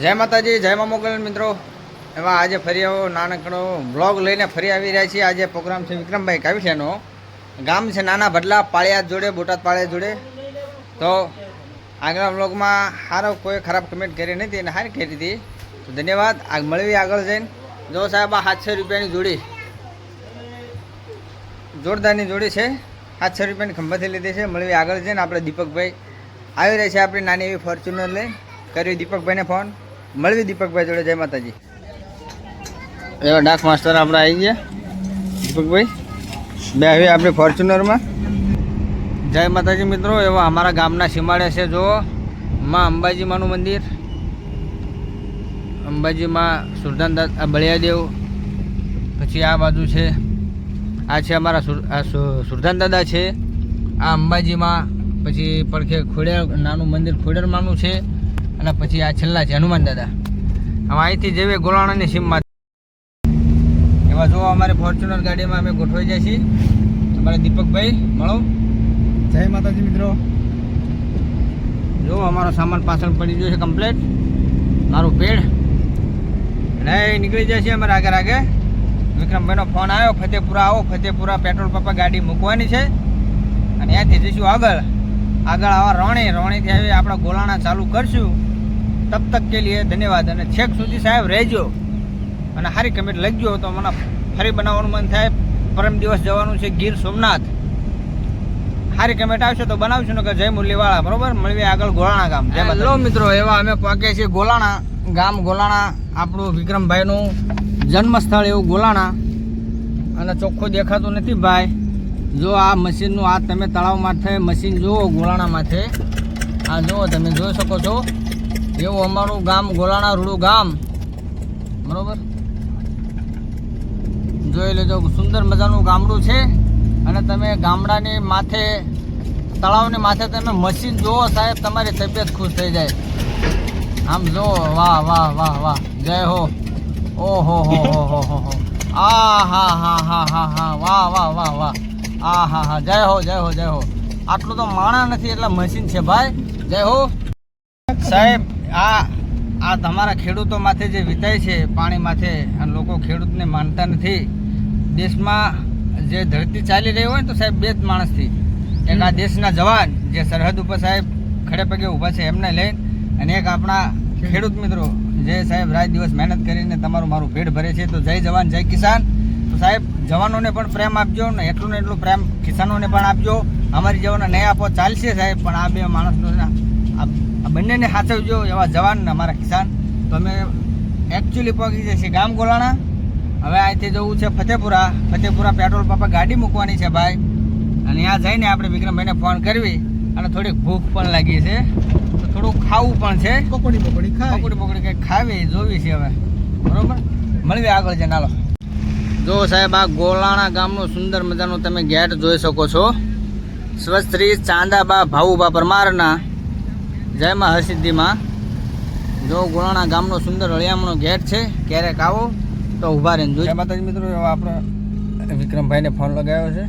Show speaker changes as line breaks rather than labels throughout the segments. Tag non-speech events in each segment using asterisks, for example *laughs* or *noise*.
જય માતાજી, જય મા મોગલ મિત્રો. એમાં આજે ફરી આવો નાનકડો બ્લોગ લઈને ફરી આવી રહ્યા છીએ. આજે પ્રોગ્રામ છે વિક્રમભાઈ કાવીઠિયાનો ગામ છે નાના ભડલા, પાળિયા જોડે, બોટાદ પાળિયા જોડે. તો આગળના બ્લોગમાં સારો કોઈ ખરાબ કમેન્ટ કરી નથી અને સારી કરી હતી. તો ધન્યવાદ. આ મળવી આગળ જઈને. જો સાહેબ, આ સાતસો રૂપિયાની જોડી. જોરદારની જોડી છે. સાતસો રૂપિયાની ખંભાથી લીધી છે. મળવી આગળ જઈને. આપણે દીપકભાઈ આવી રહ્યા છે આપણી નાની એવી ફોર્ચ્યુનર લઈ. કર્યું દીપકભાઈને ફોન મળવી દીપકભાઈ જોડે, જય માતાજી. એવા ડાક માસ્ટર આપણે આવી ગયા. દીપકભાઈ, બે આવી આપણી ફોર્ચ્યુનરમાં. જય માતાજી મિત્રો, એવા અમારા ગામના સીમાડે છે જો માં અંબાજી માનું મંદિર. અંબાજીમાં સુરદાન દાદા બળિયાદેવ. પછી આ બાજુ છે, આ છે અમારા સુર- આ સુ- સુરદાન દાદા છે. આ અંબાજીમાં પછી પડખે ખોડિયાર નાનું મંદિર ખોડેરમાંનું છે. અને પછી આ છેલ્લા છે હનુમાન દાદા. હવે અહીંથી જેવી ગોળાણાની સીમમાં. એવા જો અમારી ફોર્ચ્યુનર ગાડીમાં અમે ગોઠવાઈ જાય છીએ. અમારા દીપકભાઈ મળો.
જય માતાજી મિત્રો.
જો અમારો સામાન પાછળ પડી ગયો છે કમ્પ્લેટ મારું પેડ અને નીકળી જાય છે અમારે આગળ આગળ. વિક્રમભાઈનો ફોન આવ્યો ફતેપુરા આવો. ફતેપુરા પેટ્રોલ પંપે ગાડી મૂકવાની છે. અને ત્યાંથી જઈશું આગળ. આગળ આવા રોણી રોણીથી આવી આપણે ગોલાણા ચાલુ કરશું. તબ તક કે લીએ ધન્યવાદ. અને છેક સુધી સાહેબ રહેજો. અને સારી કમેન્ટ લખજો. તો મને ફરી બનાવવાનું મન થાય. પરમ દિવસ જવાનું છે ગીર સોમનાથ. સારી કમેન્ટ આવશે તો બનાવશું ને કે જય મુરલીવાળા. બરોબર? મળીએ આગળ ગોલાણા ગામ. જય હેલો મિત્રો, એવા અમે પાકે છીએ ગોલાણા ગામ. ગોલાણા આપણું વિક્રમભાઈનું જન્મસ્થળ એવું ગોલાણા. અને ચોખ્ખું દેખાતું નથી ભાઈ. જો આ મશીનનું, આ તમે તળાવ માથે મશીન જુઓ ગોલાણા માથે આ જુઓ, તમે જોઈ શકો છો. એવું અમારું ગામ ગોલાણા રૂડું ગામ. બરોબર? જોઈ લેજો, સુંદર મજાનું ગામડું છે. અને તમે ગામડાની માથે, તળાવની માથે તમે મશીન જુઓ સાહેબ, તમારી તબિયત ખુશ થઈ જાય. આમ જો વાહ વાહ વાહ વાહ. જય હો. ઓહો, હો હો હો હો હો. આ હા હા હા હા હા. વાહ વાહ વાહ વાહ. આ હા હા. જય હો જય હો જય હો. આટલું તો માણા નથી, એટલે મશીન છે ભાઈ. જય હો. સાહેબ આ આ તમારા ખેડૂતો માથે જે વિતાય છે પાણી માથે અને લોકો ખેડૂતને માનતા નથી. દેશમાં જે ધરતી ચાલી રહી હોય ને તો સાહેબ બે જ માણસથી. એક આ દેશના જવાન જે સરહદ ઉપર સાહેબ ખડે પગે ઊભા છે એમને લઈને અને એક આપણા ખેડૂત મિત્રો જે સાહેબ રાત દિવસ મહેનત કરીને તમારું મારું પેટ ભરે છે તો જય જવાન જય કિસાન. તો સાહેબ જવાનોને પણ પ્રેમ આપજો ને એટલું ને એટલું પ્રેમ કિસાનોને પણ આપજો. અમારી જેવાને નહીં આપો ચાલશે સાહેબ પણ આ બે માણસનો ને આ બંનેને સાચવજો એવા જવાન અમારા કિસાન. તો અમે એકચ્યુઅલી પહોંચી જઈએ છીએ ગામ ગોલાણા. હવે અહીંથી જવું છે ફતેપુરા. ફતેપુરા પેટ્રોલ પંપે ગાડી મૂકવાની છે ભાઈ. અને ત્યાં જઈને આપણે વિક્રમભાઈને ફોન કરવી. અને થોડીક ભૂખ પણ લાગી છે. તો થોડું ખાવું પણ છે.
પકોડી પકોડી ખાય.
પકોડી પકોડી કંઈક ખાવી જોવી છે હવે. બરોબર? મળવી આગળ છે નાલો જો સાહેબ આ ગોલાણા ગામનું સુંદર મજાનું તમે ગેટ જોઈ શકો છો. સ્વસ્ત્રી ચાંદાબા ભાવુબા પરમારના. જય માં હરસિદ્ધિમાં. જો ગોલાણા ગામનો સુંદર અળિયામણો ગેટ છે ક્યારેક આવો તો ઊભા રહીને જોઈ માતાજી મિત્રો આપણે વિક્રમભાઈને ફોન લગાવ્યો છે.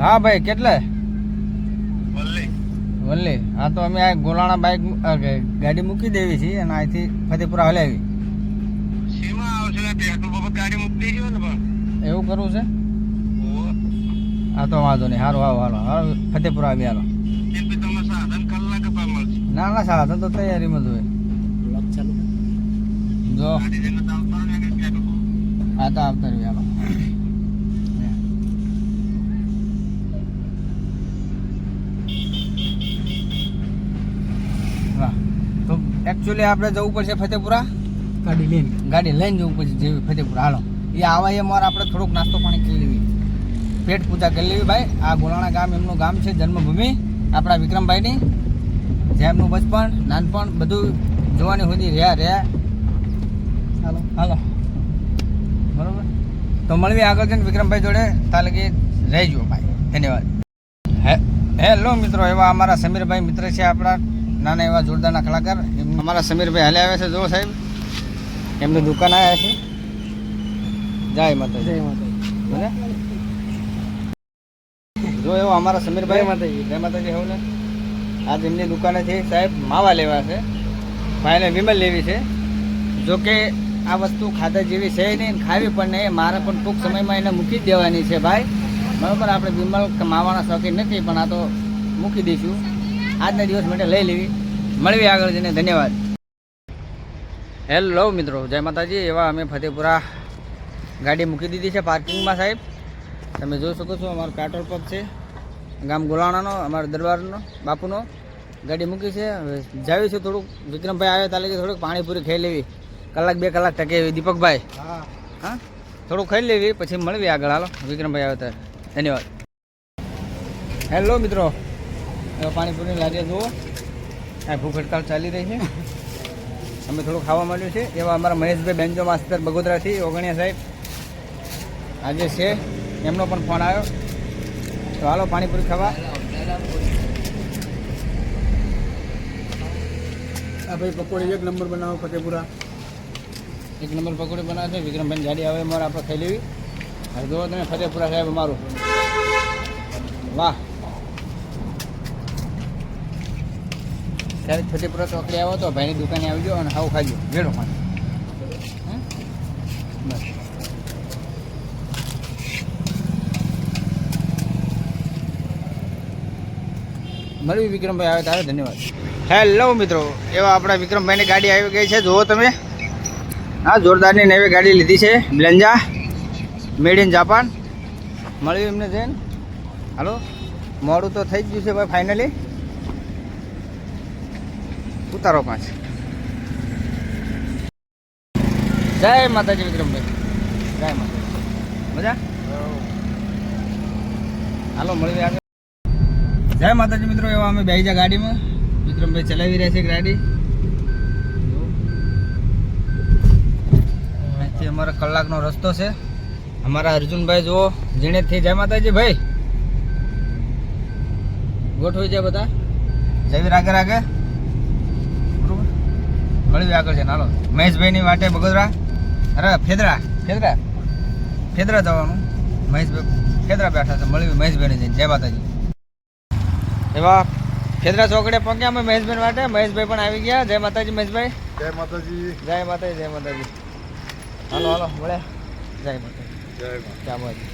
હા ભાઈ કેટલે? વલ્લી. હા તો અમે આ ગોલાણા બાઇક ગાડી મૂકી દેવી છીએ અને અહીંથી ફતેપુરા હલાવી. એવું કરવું છે? હા તો વાંધો નહીં. સારું હાલો હાલો. હાલો ફતેપુર આવી હાલો. ના ના સાધન તો તૈયારીમાં જ હોય. જો. હા તો આવતા રહ્યું હાલો. એકચ્યુઅલી આપણે જવું પડશે ફતેપુરા?
ગાડી લઈને.
ગાડી લઈને જવું પડશે જેવી ફતેપુરા. હાલો. એ આવા એ મારે આપણે થોડુંક નાસ્તો પાણી કરી લેવી. પેટ પૂજા કરી લેવી ભાઈ. આ ગોલાણા ગામ એમનું ગામ છે જન્મભૂમિ. આપણા વિક્રમભાઈની જેમનું બચપણ નાનપણ બધું જોવાની સુધી રહ્યા રહ્યા.
હાલો.
હાલો. બરોબર? તો મળવી આગળ જઈને વિક્રમભાઈ જોડે. તાલે કે રહેજો ભાઈ. ધન્યવાદ. હે હેલો મિત્રો એવા અમારા સમીરભાઈ મિત્ર છે આપણા. નાના એવા જોરદારના કલાકાર. અમારા સમીરભાઈ હાલે આવ્યા છે જો સાહેબ. એમની દુકાન આવ્યા છે. જય માતા
જય માતાજી.
ભલે જો એવો અમારા સમીરભાઈ. માતાજી. જય માતાજી હોવ ને. આજ એમની દુકાનેથી સાહેબ માવા લેવા છે. ભાઈને વિમલ લેવી છે. જો કે આ વસ્તુ ખાધા જેવી છે નહીં ખાવી પણ નહીં. મારે પણ ટૂંક સમયમાં એને મૂકી જ દેવાની છે ભાઈ. બરાબર આપણે વિમલ માવાના શોખીન નથી પણ આ તો મૂકી દઈશું. આજના દિવસ માટે લઈ લેવી. મળવી આગળ જઈને. ધન્યવાદ. હેલો મિત્રો જય માતાજી. એવા અમે ફતેપુરા ગાડી મૂકી દીધી છે પાર્કિંગમાં સાહેબ. તમે જોઈ શકો છો અમારો પેટ્રોલ પંપ છે. ગામ ગોલાણાનો અમારા દરબારનો બાપુનો. ગાડી મૂકી છે. હવે જાવી છે થોડુંક. વિક્રમભાઈ આવ્યો તાલે થોડુંક પાણીપુરી ખાઈ લેવી. કલાક બે કલાક ટકે એવી દીપકભાઈ.
હા.
હા? થોડું ખાઈ લેવી પછી મળવી આગળ. હાલો વિક્રમભાઈ આવ્યો ત્યારે. ધન્યવાદ. હેલો મિત્રો. હવે પાણીપુરી લારીએ જુઓ. આ ભૂખ હડતાલ ચાલી રહી છે. *laughs* અમે થોડું ખાવા માંડ્યું છે. એવા અમારા મહેશભાઈ બેન્જો માસ્તર બગોદરાથી ઓગણિયા સાહેબ. આજે છે. એમનો પણ ફોન આવ્યો. તો હાલો પાણીપુરી ખાવા.
આ ભાઈ પકોડી એક નંબર બનાવો ફતેપુરા.
એક નંબર પકોડી બનાવે છે. વિક્રમભાઈ ગાડી આવે અમારે આપણે ખાઈ લેવી. હવે જુઓ તમે ફતેપુરા સાહેબ અમારું. વાહ. ત્યારે ફતેપુરા ચોકડી આવો તો ભાઈની દુકાને આવજો અને આવું ખાજો. ભેડો પાણી મળ્યું વિક્રમભાઈ આવે તારે? ધન્યવાદ. હેલો મિત્રો એવા આપણા વિક્રમભાઈની ગાડી આવી ગઈ છે જુઓ તમે. હા જોરદારની નવી ગાડી લીધી છે બ્લેન્જા મેડ ઇન જાપાન મળ્યું એમને જઈને? હાલો મોડું તો થઈ જ ગયું છે ભાઈ ફાઇનલી ઉતારો પાંચ જય માતાજી વિક્રમભાઈ. જય માતાજી. મજા? હાલો મળી જય માતાજી મિત્રો, એવા અમે બે જા ગાડીમાં. વિક્રમભાઈ ચલાવી રહ્યા છે ગાડી. અહીંથી અમારો કલાકનો રસ્તો છે. અમારા અર્જુનભાઈ, જુઓ ઝીણેથી જય. માતાજી ભાઈ. ગોઠવી જાય બધા. જયવીર આગળ આગળ. બરોબર. મળવી આગળ છે. નાલો મહેશભાઈની વાટે બગોદરા. અરે, ફેદરા. ફેદરા. ફેદરા જવાનું. મહેશભાઈ, ફેદરા બેઠા છે. મળવી મહેશભાઈને જય માતાજી. એવા ફેદરા ચોકડે પહોંચ્યા અમે મહેશભાઈ માટે. મહેશભાઈ પણ આવી ગયા. જય માતાજી મહેશભાઈ.
જય માતાજી.
જય માતાજી જય માતાજી. હાલો હાલો મળ્યા જય માતાજી.
જય
માતાજી.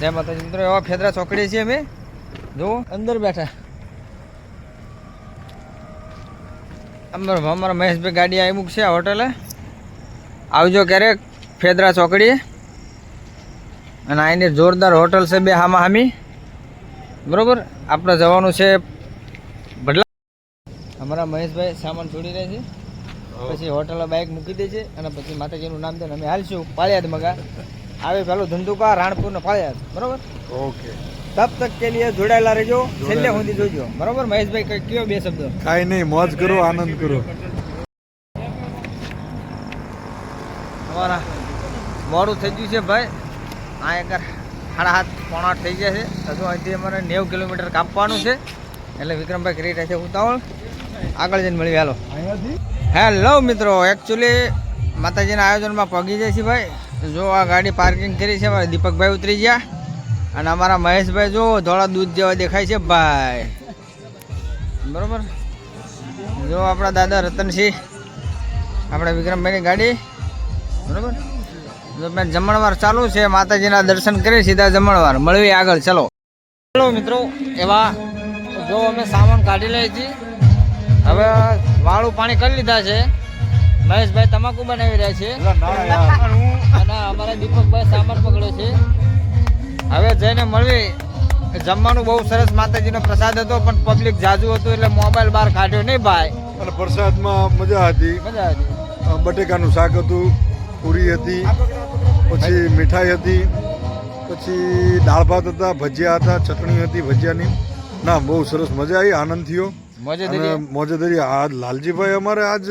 જય માતાજી. મિત્રો એવા ફેદરા ચોકડી છીએ અમે. જો અંદર બેઠા. અમારા અમારા મહેશભાઈ ગાડી આવી મૂકશે આ હોટલે. આવજો ક્યારેક ફેદરા ચોકડીએ. અને અહીંની જોરદાર હોટલ છે બે હામા હામી બરોબર? આપણે જવાનું છે બદલા અમારા મહેશભાઈ સામાન છોડી રહ્યા છે. પછી હોટલે બાઇક મૂકી દે છે અને પછી માતાજીનું નામ દઈને અમે હાલશું. પાળિયાદ મગા. આવે પેલું ધંધુકા રાણપુર ને પાળિયાદ. બરોબર?
ઓકે.
તબ તક કે લીએ જોડાયેલા રહેજો. છેલ્લે સુધી જોજો. બરોબર? મહેશભાઈ કઈ કયો બે શબ્દ?
કાંઈ નહીં મોજ કરો આનંદ કરો.
અમારા મોડું થઈ ગયું છે ભાઈ. આ એક સાડા હાથ પોણા આઠ થઈ ગયા છે. હજુ અહીંથી અમારે નેવું કિલોમીટર કાપવાનું છે. એટલે વિક્રમભાઈ કરી રહ્યા છે ઉતાવળ. આગળ જઈને મળી હાલો. હેલો મિત્રો એકચ્યુઅલી માતાજીના આયોજનમાં પગી જાય છે ભાઈ. જો આ ગાડી પાર્કિંગ કરી છે, અમારે દીપકભાઈ ઉતરી ગયા. અને અમારા મહેશભાઈ જો ધોળા દૂધ જેવા દેખાય છે ભાઈ. બરોબર? જો આપણા દાદા રતનસિંહ, આપણા વિક્રમભાઈની ગાડી. બરોબર? જમણવાર ચાલુ છે. માતાજીના દર્શન કરી સીધા જમણવાર. મળવી આગળ. ચલો. ચલો મિત્રો એવા જો અમે સામાન કાઢી લઈએ છીએ. હવે વાળું પાણી કરી લીધા છે. મહેશભાઈ તમાકુ બનાવી રહ્યા છે. અને અમારા દીપકભાઈ સામાન પકડ્યો છે. હવે જઈને મળવી જમવાનું બહુ સરસ માતાજીનો પ્રસાદ હતો પણ પબ્લિક જાજુ હતું એટલે મોબાઈલ બહાર કાઢ્યો નહીં ભાઈ.
અને પ્રસાદમાં મજા હતી.
મજા
હતી. બટેકાનું શાક હતું. પૂરી હતી પછી મીઠાઈ હતી પછી દાળ ભાત હતા ભજીયા હતા ચટણી હતી ભજીયાની. ના બહુ સરસ મજા આવી આનંદ થયો. મોજેદરી આ લાલજીભાઈ અમારે આજ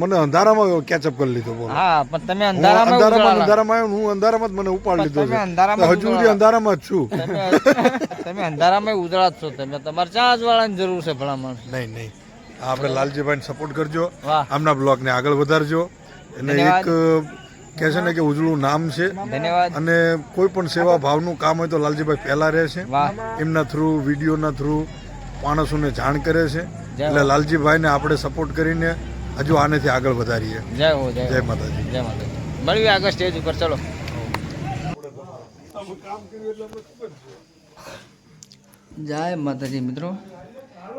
મને અંધારામાં કેચઅપ કરી લીધો બોલો.
હા પણ તમે અંધારામાં
અંધારામાં અંધારામાં આવ્યો હું અંધારામાં જ મને ઉપાડી
તમે
લીધો
અંધારામાં
હજુ સુધી અંધારામાં જ છું.
તમે તમે અંધારામાં ઉજળા જ છો. તમે તમારે ચાર્જ વાળાની જરૂર છે ભલામણ.
નહીં નહીં. આપણે લાલજીભાઈને સપોર્ટ કરજો. આમના બ્લોગને આગળ વધારજો. અને એક કહે છે ને કે ઉજળું નામ છે.
ધન્યવાદ.
અને કોઈ પણ સેવા ભાવનું કામ હોય તો લાલજીભાઈ પહેલા રહે છે. એમના થ્રુ વિડીયોના થ્રુ માણસોને જાણ કરે છે. એટલે લાલજીભાઈને આપણે સપોર્ટ કરીને હજુ આનેથી આગળ વધારીએ.
જય હો
જય માતાજી.
જય માતાજી. મળીએ આગળ સ્ટેજ ઉપર. ચલો. જય માતાજી મિત્રો.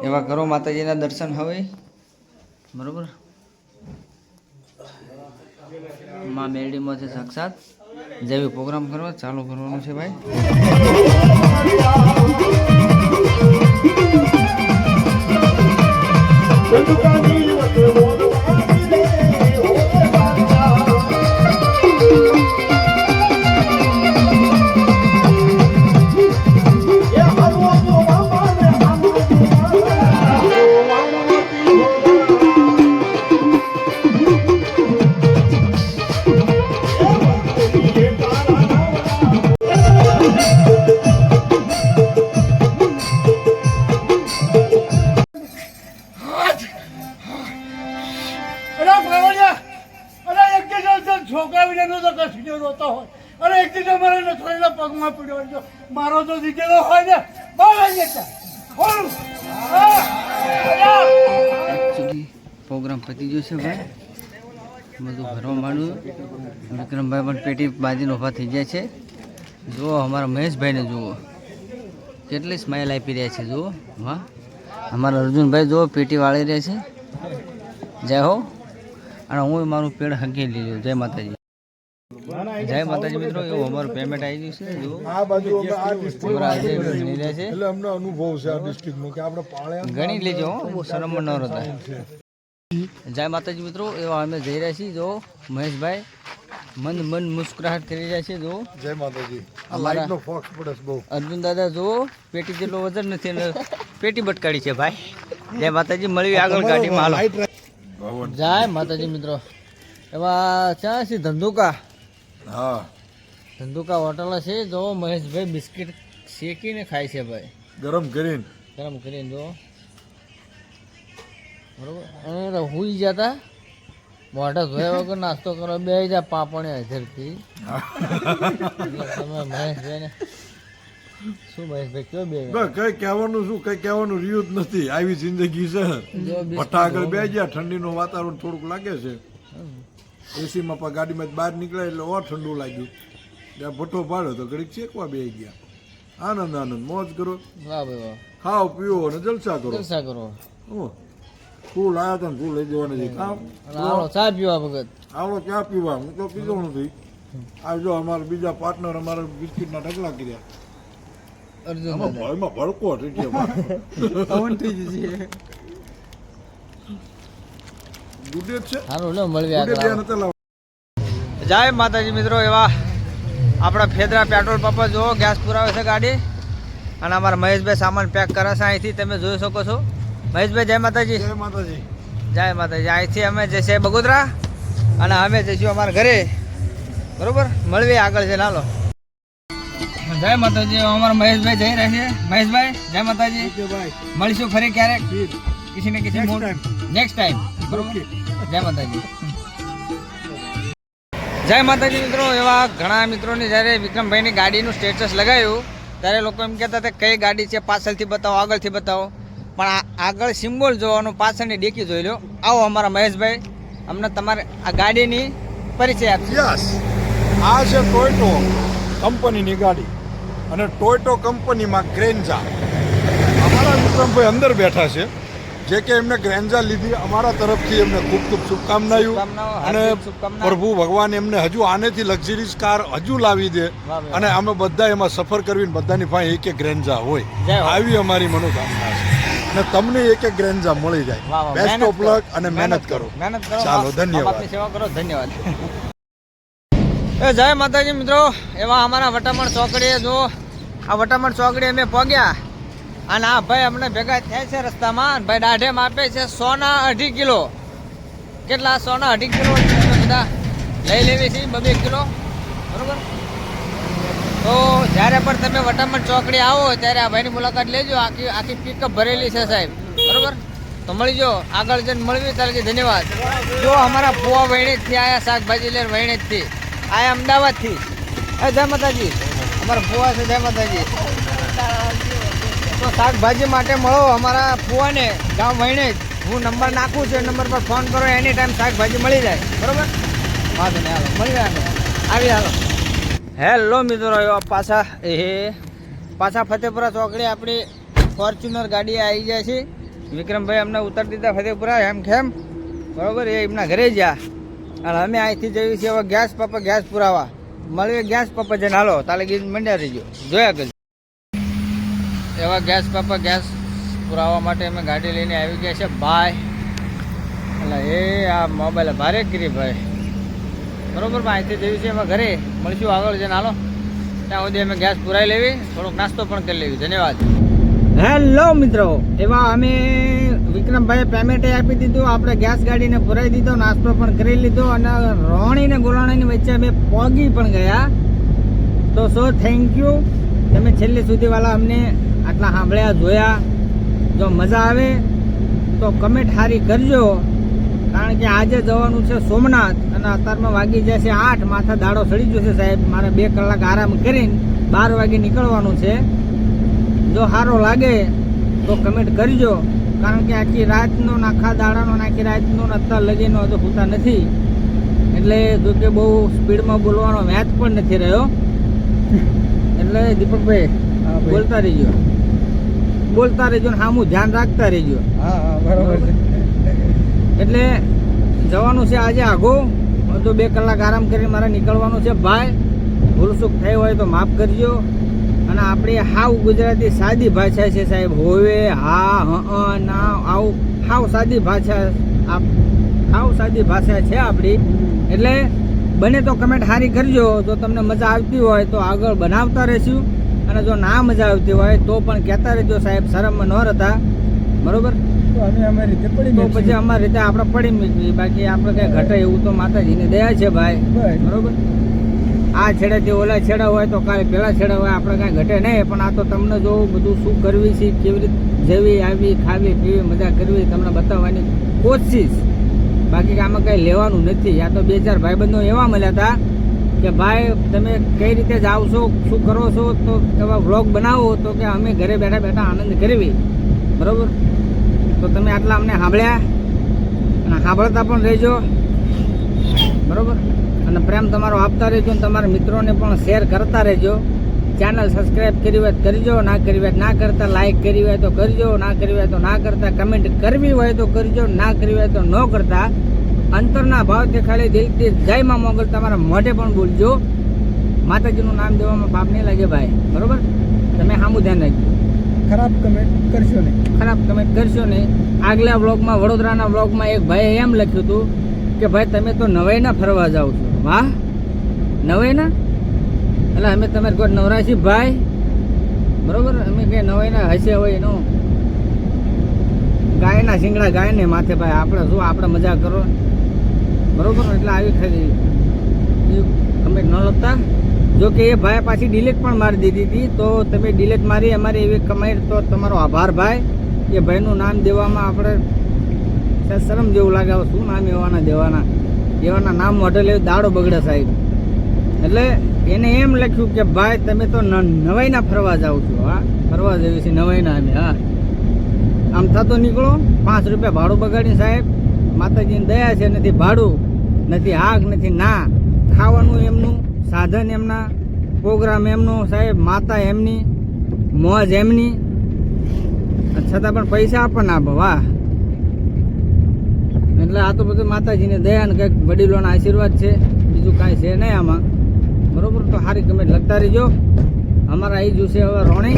એવા કરો માતાજીના દર્શન હવે. બરોબર? માં મેરડીમાં છે સાક્ષાત. જેવી પ્રોગ્રામ કરવા ચાલુ કરવાનું છે ભાઈ. એકચ્યુઅલી પ્રોગ્રામ પતી ગયો છે ભાઈ. બધું ભરવા માંડ્યું વિક્રમભાઈ પણ પેટી બાજીને ઊભા થઈ ગયા છે. જુઓ અમારા મહેશભાઈને જુઓ. કેટલી સ્માઇલ આપી રહ્યા છે, જુઓ. વાહ. અમારા અર્જુનભાઈ જુઓ, પેટી વાળી રહ્યા છે. જય હો. અને હું મારું પેડ હંકી લીધું જય માતાજી. જય માતાજી મિત્રો એવું અમારું પેમેન્ટ આવી ગયું છે
આ બાજુ અમે આ
છે.
એટલે અમને અનુભવ છે આ ડિસ્ટ્રિક્ટનો કે આપણે પાળ્યા
ગણી લેજો બહુ શરમ ન રહેતા જય માતાજી મિત્રો એવા અમે જઈ રહ્યા છીએ જો મહેશભાઈ મન મન મુસ્કરાહટ કરી રહ્યા છે જો
જય માતાજી. આ લાઈટનો ફોક્સ પડે બહુ.
અર્જુન દાદા જો પેટી જેટલો વજન નથી અને પેટી બટકાડી છે ભાઈ. જય માતાજી મળવી આગળ ગાડીમાં. હાલો.
લાઈટ
જય માતાજી મિત્રો. એવા ચા છે ધંધુકા?
હા.
ધંધુકા હોટલ છે જો મહેશભાઈ બિસ્કિટ શેકીને ખાય છે ભાઈ.
ગરમ કરીને.
ગરમ કરીને જો. બરોબર? અને હુઈ જતા. મોઢા ધોયા વગર નાસ્તો કરો બે જા પાપણે હજરથી તમે મહેશભાઈને શું મહેશભાઈ કયો બે?
કઈ કહેવાનું શું કઈ કહેવાનું રહ્યું જ નથી. આવી જિંદગી છે. ભઠ્ઠા આગળ બે ગયા ઠંડીનું વાતાવરણ થોડુંક લાગે છે. એસીમાં પણ ગાડીમાં બહાર નીકળ્યા એટલે ઓર ઠંડુ લાગ્યું. ત્યાં ભઠ્ઠો પાડ્યો તો ઘડીક શેકવા બે ગયા. આનંદ આનંદ મોજ કરો.
વાહ ભાઈ વાહ.
ખાઓ પીઓ અને જલસા કરો.
જલસા કરો.
હું ફૂલ આવ્યા હતા ને ફૂલ લઈ જવાના છે. કામ
અને ચા પીવા ભગત.
આવડો ક્યાં પીવા. હું તો પીધો નથી. આવજો જો અમારા બીજા પાર્ટનર અમારા બિસ્કિટના ઢગલા કર્યા.
અર્જુન
ભડકો થઈ ગયો *laughs*
થઈ જશે
ગુડે છે
હાલો લો મળવી
ગુડે
આગળ
બે
હાલો.
નતા લાવવા.
જય માતાજી મિત્રો એવા આપણા ફેદરા પેટ્રોલ પંપ જો ગેસ પુરાવે છે ગાડી. અને અમારા મહેશભાઈ સામાન પેક કરે છે અહીંથી તમે જોઈ શકો છો. મહેશભાઈ જય માતાજી.
જય માતાજી.
જય માતાજી. અહીંથી અમે જઈશે બગોદરા અને અમે જઈશું અમારા ઘરે. બરોબર? મળવી આગળ છે નાલો જય માતાજી અમારા મહેશભાઈ જઈ રહ્યા છે મહેશભાઈ જય માતાજી. મળીશું ફરી ક્યારેક. કિસી ને કિસી નેક્સ્ટ ટાઈમ બરોબર? જય માતાજી. જય માતાજી મિત્રો, એવા ઘણા મિત્રોની જ્યારે વિક્રમભાઈની ગાડીનું સ્ટેટસ લગાવ્યું ત્યારે લોકો એમ કહેતા હતા કઈ ગાડી છે પાછળથી બતાવો, આગળથી બતાવો. પણ આગળ સિમ્બોલ જોવાનું પાછળની ડેકી જોઈ લો. આવો અમારા મહેશભાઈ, અમને તમારે આ ગાડીની પરિચય આપશે
યસ, આ છે ટોયોટો કંપનીની ગાડી અને ટોયોટો કંપનીમાં ગ્રેન્ઝા. અમારા વિક્રમભાઈ અંદર બેઠા છે. જે કે એમને ગ્રેન્ઝા લીધી અમારા તરફથી એમને ખૂબ ખૂબ શુભકામનાઓ. અને. પ્રભુ ભગવાન એમને હજુ આનેથી લક્ઝરીઝ કાર હજુ લાવી દે. અને અમે બધા એમાં સફર કરવીને બધાની પાસે એક એક ગ્રેન્ઝા હોય. આવી અમારી મનોકામના છે. અને તમને એક એક ગ્રેન્ઝા મળી જાય. બેસ્ટ ઓફ લક અને મહેનત કરો. ચાલો, ધન્યવાદ.
સેવા કરો. ધન્યવાદ. એ જય માતાજી મિત્રો. એવા અમારા વટામણ ચોકડીએ જો. આ વટામણ ચોકડીએ અમે પહોંચ્યા અને આ ભાઈ અમને ભેગા થયા છે રસ્તામાં ભાઈ દાઢે માપે છે સોના અઢી કિલો. કેટલા સોના અઢી કિલો બધા લઈ લેવી છે, બબે કિલો. બરોબર? તો જ્યારે પણ તમે વટામણ ચોકડી આવો, ત્યારે આ ભાઈની મુલાકાત લેજો. આખી આખી પિકઅપ ભરેલી છે સાહેબ. બરોબર? તો મળી જો આગળ જઈને મળવી ત્યારે ધન્યવાદ. જો અમારા ફુવા વહેણી જ થી આયા, શાકભાજી લઈને વહેણેજથી. આયા અમદાવાદથી. જય માતાજી. અમારા ફુવા છે, જય માતાજી. તો શાકભાજી માટે મળો અમારા ફુવાને, ગામ વહીને. હું નંબર નાખું છું, એ નંબર પર ફોન કરો એની ટાઈમ શાકભાજી મળી જાય. બરોબર? વાંધો નહીં, હાલો. મળી જાય આવી હાલો. હેલો મિત્રો પાછા. એ પાછા ફતેપુરા ચોકડી આપણી ફોર્ચ્યુનર ગાડી આવી જાય છે. વિક્રમભાઈ અમને ઉતાર દીધા ફતેપુરા, એમ ખેમ બરોબર, એ એમના ઘરે ગયા અને અમે અહીંથી જઈએ છીએ, હવે ગેસ પપ્પા ગેસ પુરાવા. મળીએ ગેસ પપ્પા જઈને. હાલો, તાલે ગીત મંડ્યા રહીજો જોયા કરજો. એવા ગેસ પાપા ગેસ પુરાવા માટે અમે ગાડી લઈને આવી ગયા છે. ભાઈ એટલે એ આ મોબાઈલ ભારે કરી ભાઈ. બરોબર ભાઈ, અહીંથી છે છીએ અમે ઘરે. મળશું આગળ જઈને. હાલો. ત્યાં સુધી અમે ગેસ પુરાઈ લેવી. થોડોક નાસ્તો પણ કરી લેવી. ધન્યવાદ. હેલો મિત્રો. એવા અમે વિક્રમભાઈ પેમેન્ટ આપી દીધું. આપણે ગેસ ગાડીને પુરાઈ દીધો, નાસ્તો પણ કરી લીધો અને રોણી ને ગોરાણીની વચ્ચે અમે પોગી પણ ગયા. તો સો થેન્ક યુ તમે છેલ્લે સુધી વાળા અમને આટલા સાંભળ્યા જોયા જો મજા આવે તો કમેન્ટ સારી કરજો. કારણ કે આજે જવાનું છે સોમનાથ અને અત્યારમાં વાગી જશે આઠ. માથા દાડો સડી જશે સાહેબ. મારે બે કલાક આરામ કરીને બાર વાગે નીકળવાનું છે. જો સારો લાગે તો કમેન્ટ કરજો. કારણ કે આખી રાતનો આખા દાડાનો આખી રાતનો ને અત્યાર લગીનો હજુ હોતા નથી. એટલે જો કે બહુ સ્પીડમાં બોલવાનો વ્યાજ પણ નથી રહ્યો. *laughs* એટલે દીપકભાઈ બોલતા રહીજો. બોલતા રહેજો ને સામું ધ્યાન રાખતા રહેજો.
હા હા બરોબર છે.
એટલે જવાનું છે આજે આઘો તો બે કલાક આરામ કરીને મારે નીકળવાનું છે. ભાઈ ભૂલસુખ થઈ હોય તો માફ કરજો. અને આપણી હાવ ગુજરાતી સાદી ભાષા છે સાહેબ. હોવે હા હ ના આવું હાવ સાદી ભાષા આપ હાવ સાદી ભાષા છે આપણી. એટલે બને તો કમેન્ટ સારી કરજો. જો તમને મજા આવતી હોય તો આગળ બનાવતા રહીશું. અને જો ના મજા આવતી હોય તો પણ કહેતા રહેજો સાહેબ શરમમાં ન રહેતા. બરોબર?
અમે અમારી રીતે પડી
તો પછી અમારી રીતે આપણે પડી મૂકવી બાકી આપણે કઈ ઘટે એવું તો માતાજીની દયા છે ભાઈ. બરોબર? આ છેડેથી ઓલા છેડા હોય તો કાલે પેલા છેડા હોય આપણે કાંઈ ઘટે નહીં. પણ આ તો તમને જો બધું શું કરવી છે કેવી રીતે જેવી આવી ખાવી પીવી મજા કરવી તમને બતાવવાની કોશિશ. બાકી આમાં કંઈ લેવાનું નથી. આ તો બે ચાર ભાઈબંધો એવા મળ્યા હતા કે ભાઈ, તમે કઈ રીતે જાઓ છો? શું કરો છો? તો એવા વ્લોગ બનાવો તો કે અમે ઘરે બેઠા બેઠા આનંદ કરવી બરાબર? તો તમે આટલા અમને સાંભળ્યા અને સાંભળતા પણ રહેજો. બરાબર? અને પ્રેમ તમારો આપતા રહેજો અને તમારા મિત્રોને પણ શેર કરતા રહેજો. ચેનલ સબસ્ક્રાઈબ કરી હોય કરજો, ના કરી હોય ના કરતા. લાઈક કરી હોય તો કરજો, ના કરી હોય તો ના કરતા. કમેન્ટ કરવી હોય તો કરજો, ના કરી હોય તો ન કરતા. અંતરના ભાવથી ખાલી દિલથી જય માં મોગલ તમારા મોઢે પણ બોલજો. માતાજીનું નામ દેવામાં પાપ નહીં લાગે ભાઈ. બરોબર? તમે સામું ધ્યાન રાખજો.
ખરાબ કમેન્ટ કરશો નહીં.
ખરાબ કમેન્ટ કરશો નહીં. આગલા વ્લોગમાં વડોદરાના વ્લોગમાં એક ભાઈએ એમ લખ્યું હતું કે ભાઈ તમે તો નવાઈના ફરવા જાઓ છો. વાહ? નવાઈના? એટલે અમે તમારે કોઈ નવરાશી ભાઈ. બરોબર? અમે કઈ નવાઈના હશે હોય એનો. ગાયના શિંગડા ગાયને માથે ભાઈ. આપણે શું? આપણે મજા કરો? બરોબર? એટલે આવી ખરી તમે ન લખતા. જો કે એ ભાઈ પાછી ડિલેટ પણ મારી દીધી હતી, તો તમે ડિલેટ મારી, અમારી એવી કમાઈ, તો તમારો આભાર ભાઈ. એ ભાઈનું નામ દેવામાં આપણે શરમ જેવું લાગે શું નામ એવાના દેવાના? એવાના નામ મોઢે લેવું દાડો બગડે સાહેબ. એટલે એને એમ લખ્યું કે, ભાઈ, તમે તો નવાઈના ફરવા જાઓ છો, હા? ફરવા જઈએ છીએ નવાઈના અમે, હા? આમ થતો નીકળો, પાંચ રૂપિયા ભાડું બગાડી સાહેબ માતાજીની દયા છે, નથી ભાડું, નથી આગ, નથી ના. ખાવાનું એમનું, સાધન એમના, પ્રોગ્રામ એમનો, સાહેબ, માતા એમની, મોજ એમની. છતાં પણ પૈસા આપણને આપો, વાહ. એટલે આ તો બધું માતાજીની દયા ને કંઈક વડીલોના આશીર્વાદ છે, બીજું કાંઈ છે નહીં આમાં. બરોબર, તો સારી કમેન્ટ લખતા રહીજો. અમારા આવી છે હવે રોણી.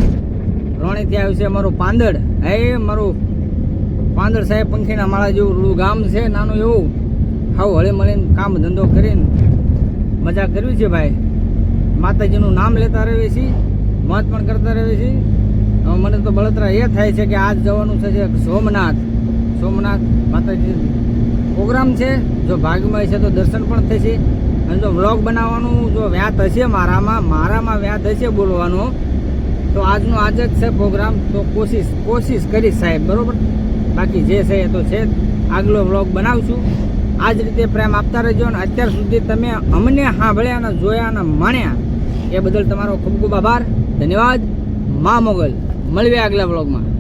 રોણીથી આવ્યું છે અમારું પાંદડ. હે, મારું પાંદડ સાહેબ પંખીના માળા જેવું ગામ છે, નાનું એવું. હાવ હળે મળીને કામ ધંધો કરીને મજા કરવી છે ભાઈ. માતાજીનું નામ લેતા રહીએ છીએ મત પણ કરતા રહીએ છીએ. મને તો બળતરા એ થાય છે કે આજ જવાનું છે સોમનાથ. સોમનાથ માતાજી પ્રોગ્રામ છે. જો ભાગમાં છે તો દર્શન પણ થશે. અને જો વ્લોગ બનાવવાનું જો વ્યાત હશે મારામાં મારામાં વ્યાત હશે બોલવાનો. તો આજનો આજ જ છે પ્રોગ્રામ. તો કોશિશ કોશિશ કરીશ સાહેબ, બરોબર? બાકી જે છે એ તો છે જ. આગલો વ્લોગ બનાવશું. આ જ રીતે પ્રેમ આપતા રહેજો અને અત્યાર સુધી તમે અમને સાંભળ્યા અને જોયા અને માણ્યા, એ બદલ તમારો ખૂબ ખૂબ આભાર. ધન્યવાદ. મા મોગલ. મળીએ આગલા બ્લોગમાં